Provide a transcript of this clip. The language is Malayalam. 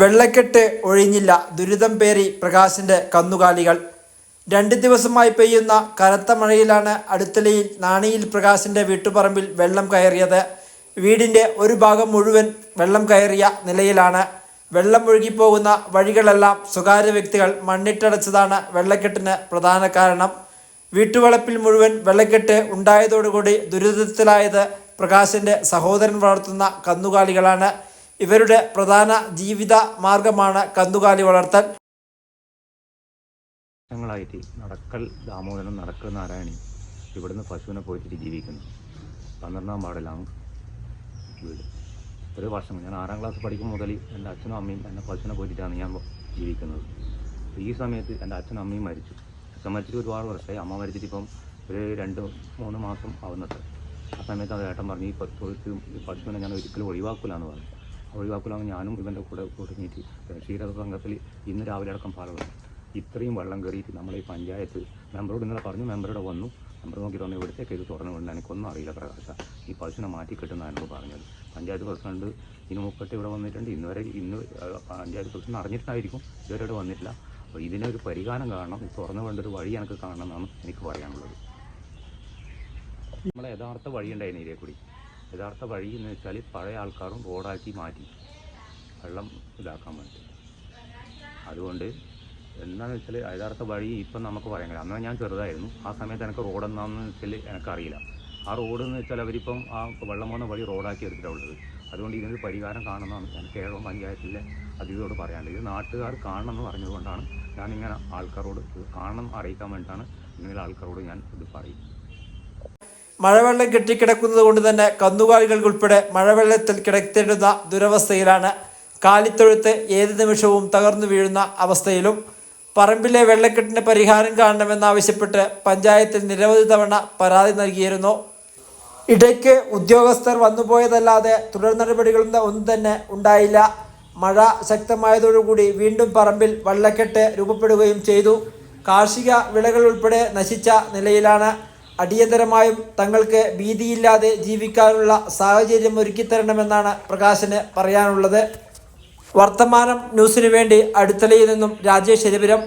വെള്ളക്കെട്ട് ഒഴിഞ്ഞില്ല. ദുരിതം പേറി പ്രകാശിന്റെ കന്നുകാലികൾ. രണ്ട് ദിവസമായി പെയ്യുന്ന കനത്ത മഴയിലാണ് അടുത്തലയിൽ നാണിയിൽ പ്രകാശിന്റെ വീട്ടുപറമ്പിൽ വെള്ളം കയറിയത്. വീടിന്റെ ഒരു ഭാഗം മുഴുവൻ വെള്ളം കയറിയ നിലയിലാണ്. വെള്ളം ഒഴുകിപ്പോകുന്ന വഴികളെല്ലാം സ്വകാര്യ വ്യക്തികൾ മണ്ണിട്ടടച്ചതാണ് വെള്ളക്കെട്ടിന് പ്രധാന കാരണം. വീട്ടുവളപ്പിൽ മുഴുവൻ വെള്ളക്കെട്ട് ഉണ്ടായതോടുകൂടി ദുരിതത്തിലായത് പ്രകാശിന്റെ സഹോദരൻ വളർത്തുന്ന കന്നുകാലികളാണ്. ഇവരുടെ പ്രധാന ജീവിത മാർഗമാണ് കന്നുകാലി വളർത്തൽ. വർഷങ്ങളായിട്ട് നടക്കൽ ദാമോദരൻ നടക്കൽ നാരായണി ഇവിടുന്ന് പശുവിനെ പോയിട്ട് ജീവിക്കുന്നു. പന്ത്രണ്ടാം വാർഡിലാണ് വീട്. ഒരു വർഷം ഞാൻ ആറാം ക്ലാസ് പഠിക്കുമ്പോൾ മുതൽ എന്റെ അച്ഛനും അമ്മയും എന്നെ പശുവിനെ പോയിട്ടാണ് ഞാൻ ജീവിക്കുന്നത്. ഈ സമയത്ത് എന്റെ അച്ഛനും അമ്മയും മരിച്ചു. അച്ഛൻ മരിച്ചിട്ട് ഒരുപാട് വർഷമായി. അമ്മ മരിച്ചിട്ട് ഇപ്പം ഒരു രണ്ട് മൂന്ന് മാസം ആവുന്നത് ആ സമയത്ത് അത് ഏട്ടൻ പറഞ്ഞു ഈ പശുവിനെ ഞാൻ ഒരിക്കലും ഒഴിവാക്കില്ല എന്ന് പറഞ്ഞു. ഒഴിവാക്കില്ലാന്ന് ഞാനും ഇവന്റെ കൂടെ കുടുങ്ങിയിട്ട് ക്ഷീരത സംഘത്തിൽ ഇന്ന് രാവിലെ അടക്കം പാടുള്ളൂ. ഇത്രയും വെള്ളം കയറിയിട്ട് നമ്മളെ ഈ പഞ്ചായത്ത് മെമ്പറോട് ഇന്നലെ പറഞ്ഞു മെമ്പറോട് വന്നു. മെമ്പർ നോക്കിയിട്ട് വന്നു ഇവിടുത്തേക്ക് ഇത് തുറന്നു കൊണ്ട് എനിക്കൊന്നും അറിയില്ല പ്രകാശ. ഈ പശുവിനെ മാറ്റി കിട്ടുന്നതാണ് പറഞ്ഞത്. പഞ്ചായത്ത് പ്രസിഡന്റ് ഇതിന് മുപ്പത്തി ഇവിടെ വന്നിട്ടുണ്ട്. ഇന്ന് വരെ ഇന്ന് പഞ്ചായത്ത് പ്രസിഡന്റ് അറിഞ്ഞിട്ടായിരിക്കും ഇതുവരെ വന്നിട്ടില്ല. അപ്പോൾ ഇതിനൊരു പരിഹാരം കാണണം. തുറന്നു വേണ്ട ഒരു വഴി എനിക്ക് കാണണം എന്നാണ് എനിക്ക് പറയാനുള്ളത്. നമ്മളെ യഥാർത്ഥ വഴി ഉണ്ടായിരുന്നു കൂടി? യഥാർത്ഥ വഴി എന്ന് വെച്ചാൽ പഴയ ആൾക്കാരും റോഡാക്കി മാറ്റി വെള്ളം ഇതാക്കാൻ വേണ്ടി. അതുകൊണ്ട് എന്താണെന്ന് വെച്ചാൽ യഥാർത്ഥ വഴി ഇപ്പം നമുക്ക് പറയാൻ കഴിയും അന്ന് ഞാൻ ചെറുതായിരുന്നു. ആ സമയത്ത് എനിക്ക് റോഡ് എന്താണെന്ന് വെച്ചാൽ എനിക്കറിയില്ല. ആ റോഡ് എന്ന് വെച്ചാൽ അവരിപ്പം ആ വെള്ളം പോകുന്ന വഴി റോഡാക്കി എടുത്തിട്ടുള്ളത് അതുകൊണ്ട് ഇതിനൊരു പരിഹാരം കാണണമെന്നാണ് ഞാൻ കേരളം പഞ്ചായത്തിലെ അതിഥിയോട് പറയാനുള്ളത്. ഇത് നാട്ടുകാർ കാണണമെന്ന് പറഞ്ഞതുകൊണ്ടാണ് ഞാനിങ്ങനെ ആൾക്കാരോട് കാണണം അറിയിക്കാൻ വേണ്ടിയിട്ടാണ് ഇങ്ങനെ ആൾക്കാരോട് ഞാൻ ഇത് പറയും മഴവെള്ളം കെട്ടിക്കിടക്കുന്നത് കൊണ്ട് തന്നെ കന്നുകാലികൾക്കുൾപ്പെടെ മഴവെള്ളത്തിൽ കിടത്തേണ്ടുന്ന ദുരവസ്ഥയിലാണ് കാലിത്തൊഴുത്ത് ഏത് നിമിഷവും തകർന്നു വീഴുന്ന അവസ്ഥയിലും പറമ്പിലെ വെള്ളക്കെട്ടിന് പരിഹാരം കാണണമെന്നാവശ്യപ്പെട്ട് പഞ്ചായത്തിൽ നിരവധി തവണ പരാതി നൽകിയിരുന്നു. ഇടയ്ക്ക് ഉദ്യോഗസ്ഥർ വന്നുപോയതല്ലാതെ തുടർ നടപടികളൊന്നും ഒന്നും തന്നെ ഉണ്ടായില്ല. മഴ ശക്തമായതോടുകൂടി വീണ്ടും പറമ്പിൽ വെള്ളക്കെട്ട് രൂപപ്പെടുകയും ചെയ്തു. കാർഷിക വിളകൾ ഉൾപ്പെടെ നശിച്ച നിലയിലാണ് അടിയന്തരമായും തങ്ങൾക്ക് ഭീതിയില്ലാതെ ജീവിക്കാനുള്ള സാഹചര്യം ഒരുക്കിത്തരണമെന്നാണ് പ്രകാശന് പറയാനുള്ളത്. വർത്തമാനം ന്യൂസിനു വേണ്ടി അടുത്തലയിൽ നിന്നും രാജേഷ് എരിപുരം